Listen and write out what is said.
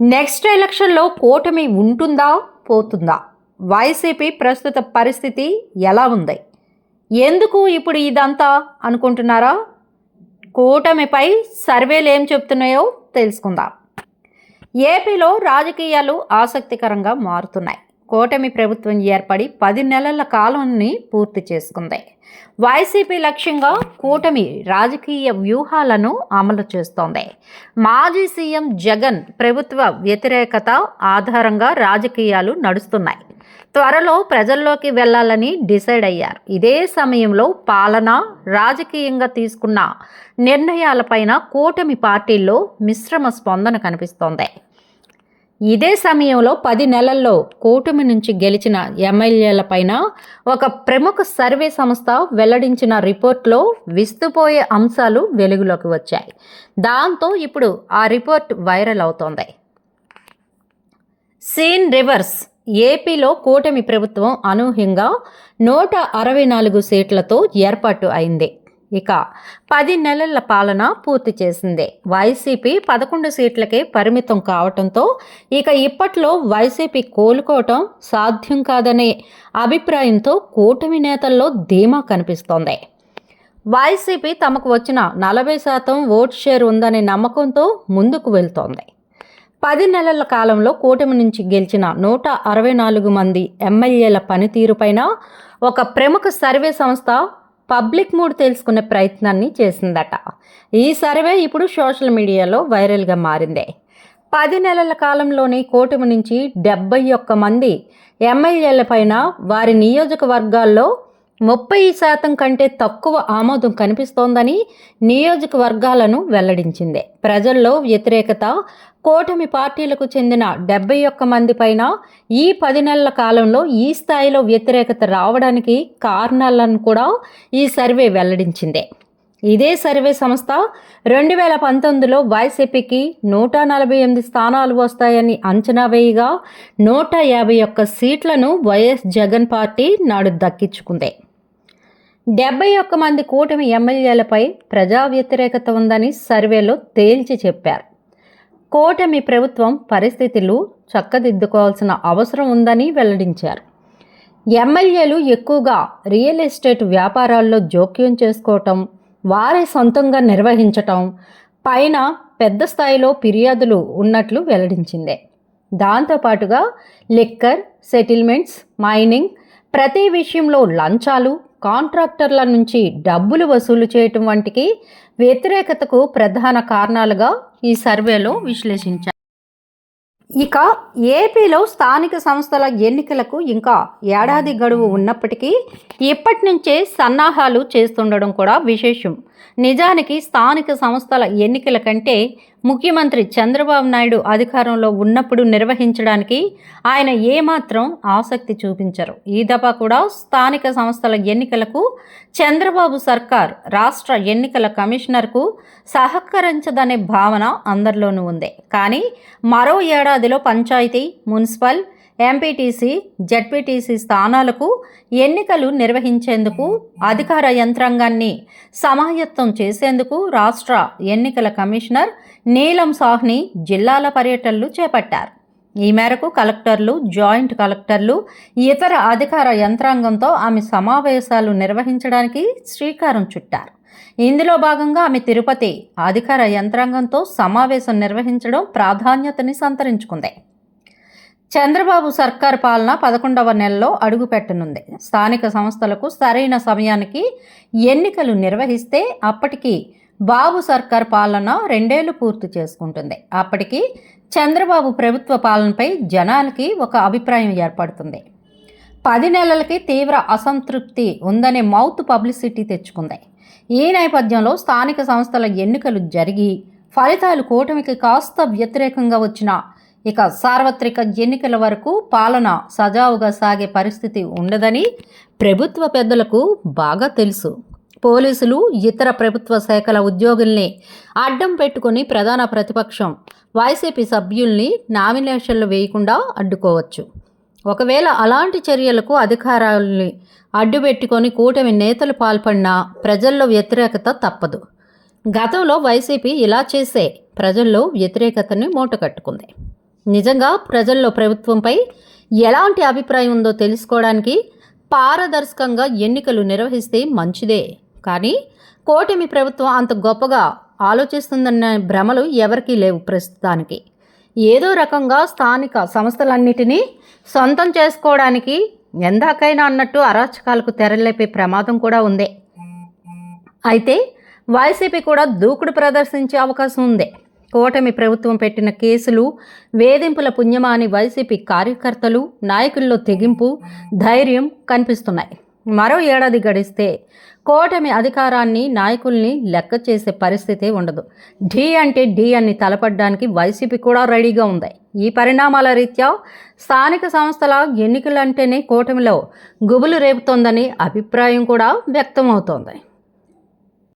Next ఎలక్షన్లో కూటమి ఉంటుందా పోతుందా? వైసీపీ ప్రస్తుత పరిస్థితి ఎలా ఉంది? ఎందుకు ఇప్పుడు ఇదంతా అనుకుంటున్నారా? కూటమిపై సర్వేలు ఏం చెప్తున్నాయో తెలుసుకుందాం. ఏపీలో రాజకీయాలు ఆసక్తికరంగా మారుతున్నాయి. కూటమి ప్రభుత్వం ఏర్పడి పది నెలల కాలాన్ని పూర్తి చేసుకుంది. వైసీపీ లక్ష్యంగా కూటమి రాజకీయ వ్యూహాలను అమలు చేస్తోంది. మాజీ సీఎం జగన్ ప్రభుత్వ వ్యతిరేకత ఆధారంగా రాజకీయాలు నడుస్తున్నాయి. త్వరలో ప్రజల్లోకి వెళ్ళాలని డిసైడ్ అయ్యారు. ఇదే సమయంలో పాలన రాజకీయంగా తీసుకున్న నిర్ణయాలపైన కూటమి పార్టీల్లో మిశ్రమ స్పందన కనిపిస్తోంది. ఇదే సమయంలో పది నెలల్లో కూటమి నుంచి గెలిచిన ఎమ్మెల్యేలపైన ఒక ప్రముఖ సర్వే సంస్థ వెల్లడించిన రిపోర్ట్లో విస్తుపోయే అంశాలు వెలుగులోకి వచ్చాయి. దాంతో ఇప్పుడు ఆ రిపోర్ట్ వైరల్ అవుతోంది. సీన్ రివర్స్ ఏపీలో కూటమి ప్రభుత్వం అనూహ్యంగా నూట అరవై నాలుగు సీట్లతో ఏర్పాటు అయింది. ఇక పది నెలల పాలన పూర్తి చేసింది. వైసీపీ పదకొండు సీట్లకే పరిమితం కావటంతో ఇక ఇప్పట్లో వైసీపీ కోలుకోవటం సాధ్యం కాదనే అభిప్రాయంతో కూటమి నేతల్లో ధీమా కనిపిస్తోంది. వైసీపీ తమకు వచ్చిన నలభై శాతం ఓట్ షేర్ ఉందనే నమ్మకంతో ముందుకు వెళ్తోంది. పది నెలల కాలంలో కూటమి నుంచి గెలిచిన నూట అరవై నాలుగు మంది ఎమ్మెల్యేల పనితీరుపైన ఒక ప్రముఖ సర్వే సంస్థ పబ్లిక్ మూడ్ తెలుసుకునే ప్రయత్నాన్ని చేసిందట. ఈ సర్వే ఇప్పుడు సోషల్ మీడియాలో వైరల్గా మారింది. పది నెలల కాలంలోనే కూటమి నుంచి డెబ్బై ఒక్క మంది ఎమ్మెల్యేలపైన వారి నియోజకవర్గాల్లో ముప్పై శాతం కంటే తక్కువ ఆమోదం కనిపిస్తోందని నియోజకవర్గాలను వెల్లడించింది. ప్రజల్లో వ్యతిరేకత కూటమి పార్టీలకు చెందిన డెబ్బై ఒక్క మంది పైన ఈ పది నెలల కాలంలో ఈ స్థాయిలో వ్యతిరేకత రావడానికి కారణాలను కూడా ఈ సర్వే వెల్లడించింది. ఇదే సర్వే సంస్థ రెండు వేల పంతొమ్మిదిలో వైసీపీకి నూట నలభై ఎనిమిది స్థానాలు వస్తాయని అంచనా వేయగా నూట యాభై ఒక్క సీట్లను వైఎస్ జగన్ పార్టీ నాడు దక్కించుకుంది. డెబ్బై ఒక్క మంది కూటమి ఎమ్మెల్యేలపై ప్రజా వ్యతిరేకత ఉందని సర్వేలో తేల్చి చెప్పారు. కూటమి ప్రభుత్వం పరిస్థితులు చక్కదిద్దుకోవాల్సిన అవసరం ఉందని వెల్లడించారు. ఎమ్మెల్యేలు ఎక్కువగా రియల్ ఎస్టేట్ వ్యాపారాల్లో జోక్యం చేసుకోవటం వారే సొంతంగా నిర్వహించటం పైన పెద్ద స్థాయిలో ఫిర్యాదులు ఉన్నట్లు వెల్లడించింది. దాంతోపాటుగా లిక్కర్ సెటిల్మెంట్స్ మైనింగ్ ప్రతి విషయంలో లంచాలు కాంట్రాక్టర్ల నుంచి డబ్బులు వసూలు చేయటం వంటికి వ్యతిరేకతకు ప్రధాన కారణాలుగా ఈ సర్వేలో విశ్లేషించారు. ఇక ఏపీలో స్థానిక సంస్థల ఎన్నికలకు ఇంకా ఏడాది గడువు ఉన్నప్పటికీ ఇప్పటి నుంచే సన్నాహాలు చేస్తుండడం కూడా విశేషం. నిజానికి స్థానిక సంస్థల ఎన్నికల కంటే ముఖ్యమంత్రి చంద్రబాబు నాయుడు అధికారంలో ఉన్నప్పుడు నిర్వహించడానికి ఆయన ఏమాత్రం ఆసక్తి చూపించరు. ఈ దఫా కూడా స్థానిక సంస్థల ఎన్నికలకు చంద్రబాబు సర్కార్ రాష్ట్ర ఎన్నికల కమిషనర్కు సహకరించదనే భావన అందరిలోనూ ఉంది. కానీ మరో ఏడాదిలో పంచాయతీ మున్సిపల్ ఎంపీటీసీ జడ్పీటీసీ స్థానాలకు ఎన్నికలు నిర్వహించేందుకు అధికార యంత్రాంగాన్ని సమాయత్తం చేసేందుకు రాష్ట్ర ఎన్నికల కమిషనర్ నీలం సాహ్ని జిల్లాల పర్యటనలు చేపట్టారు. ఈ మేరకు కలెక్టర్లు జాయింట్ కలెక్టర్లు ఇతర అధికార యంత్రాంగంతో ఆమె సమావేశాలు నిర్వహించడానికి శ్రీకారం చుట్టారు. ఇందులో భాగంగా ఆమె తిరుపతి అధికార యంత్రాంగంతో సమావేశం నిర్వహించడం ప్రాధాన్యతని సంతరించుకుంది. చంద్రబాబు సర్కార్ పాలన పదకొండవ నెలలో అడుగుపెట్టనుంది. స్థానిక సంస్థలకు సరైన సమయానికి ఎన్నికలు నిర్వహిస్తే అప్పటికి బాబు సర్కార్ పాలన రెండేళ్ళు పూర్తి చేసుకుంటుంది. అప్పటికి చంద్రబాబు ప్రభుత్వ పాలనపై జనాలకి ఒక అభిప్రాయం ఏర్పడుతుంది. పది నెలలకి తీవ్ర అసంతృప్తి ఉందనే మౌత్ పబ్లిసిటీ తెచ్చుకుంది. ఈ నేపథ్యంలో స్థానిక సంస్థల ఎన్నికలు జరిగి ఫలితాలు కూటమికి కాస్త వ్యతిరేకంగా వచ్చిన ఇక సార్వత్రిక ఎన్నికల వరకు పాలన సజావుగా సాగే పరిస్థితి ఉండదని ప్రభుత్వ పెద్దలకు బాగా తెలుసు. పోలీసులు ఇతర ప్రభుత్వ శాఖల ఉద్యోగుల్ని అడ్డం పెట్టుకుని ప్రధాన ప్రతిపక్షం వైసీపీ సభ్యుల్ని నామినేషన్లు వేయకుండా అడ్డుకోవచ్చు. ఒకవేళ అలాంటి చర్యలకు అధికారాలని అడ్డుపెట్టుకొని కూటమి నేతలు పాల్పడినా ప్రజల్లో వ్యతిరేకత తప్పదు. గతంలో వైసీపీ ఇలా చేసే ప్రజల్లో వ్యతిరేకతని మూటకట్టుకుంది. నిజంగా ప్రజల్లో ప్రభుత్వంపై ఎలాంటి అభిప్రాయం ఉందో తెలుసుకోవడానికి పారదర్శకంగా ఎన్నికలు నిర్వహిస్తే మంచిదే. కానీ కోటమి ప్రభుత్వం అంత గొప్పగా ఆలోచిస్తుందన్న భ్రమలు ఎవరికీ లేవు ప్రస్తుతానికి. ఏదో రకంగా స్థానిక సంస్థలన్నిటినీ సొంతం చేసుకోవడానికి ఎందాకైనా అన్నట్టు అరాచకాలకు తెరలేపే ప్రమాదం కూడా ఉంది. అయితే వైసీపీ కూడా దూకుడు ప్రదర్శించే అవకాశం ఉంది. కూటమి ప్రభుత్వం పెట్టిన కేసులు వేధింపుల పుణ్యమాని వైసీపీ కార్యకర్తలు నాయకుల్లో తెగింపు ధైర్యం కనిపిస్తున్నాయి. మరో ఏడాది గడిస్తే కూటమి అధికారాన్ని నాయకుల్ని లెక్క చేసే పరిస్థితి ఉండదు. ఢీ అంటే ఢీ అని తలపడడానికి వైసీపీ కూడా రెడీగా ఉంది. ఈ పరిణామాల రీత్యా స్థానిక సంస్థల ఎన్నికలంటేనే కూటమిలో గుబులు రేపుతోందని అభిప్రాయం కూడా వ్యక్తమవుతోంది.